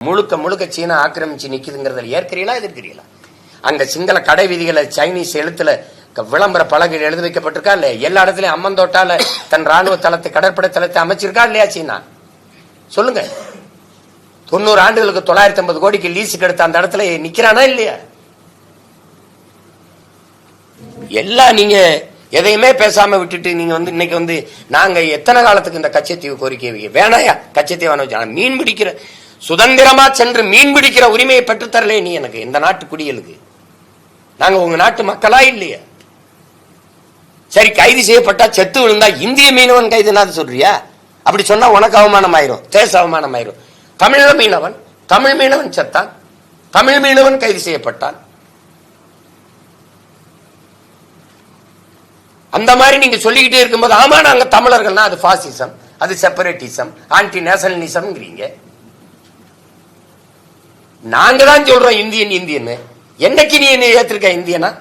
முழுக்க முழுக்க சீனா ஆக்கிரமிச்சு நிக்குதுங்கிறதுல ஏற்கிறீங்களா எதிர்க்கிறீங்களா அங்க சிங்கள கடை விதிகளை சைனீஸ் எழுத்துல விளம்பர பலகையில் எழுதி வைக்கப்பட்டிருக்கா இல்லையா? எல்லா இடத்துலயும் அம்மந்தோட்டால தன் ராணுவ தளத்தை கடற்படை தளத்தை அமைச்சிருக்கா இல்லையா சீனா? சொல்லுங்க. தொண்ணூறு ஆண்டுகளுக்கு தொள்ளாயிரத்தி ஐம்பது கோடிக்கு லீஸுக்கு எடுத்த அந்த இடத்துல நிக்கிறானா இல்லையா? எல்லாம் நீங்க எதையுமே பேசாம விட்டுட்டு நீங்க வந்து இன்னைக்கு வந்து நாங்க எத்தனை காலத்துக்கு இந்த கச்சத்தீவு கோரிக்கை வேணாயா? கச்சத்தீவான மீன் பிடிக்கிற சுதந்திரமா சென்று மீன் பிடிக்கிற உரிமையை பெற்றுத்தரலே நீ எனக்கு. இந்த நாட்டு குடியலுக்கு. நாங்க உங்க நாட்டு மக்களா இல்லையா? சரி கைது செய்யப்பட்டா செத்து விழுந்தா இந்திய மீனவன் கைதுனாது சொல்றியா? அப்படி சொன்னா உனக்கு அவமானம் ஆயிரும் தேச அவமானம் ஆயிரும் தமிழ மீனவன் தமிழ் மீனவன் செத்தான். தமிழ் மீனவன் கைது செய்யப்பட்டான். அந்த மாதிரி நீங்க சொல்லிக்கிட்டே இருக்கும்போது ஆமா நாங்க தமிழர்கள்னா அது பாசிசம் அது செப்பரேட்டிசம் ஆன்டி நேஷனலிசம்ங்கிறீங்க நாங்க தான் சொல்றோம் இந்தியன் இந்தியன்னு. என்னைக்கு நீ என்ன ஏத்திருக்க இந்தியனா?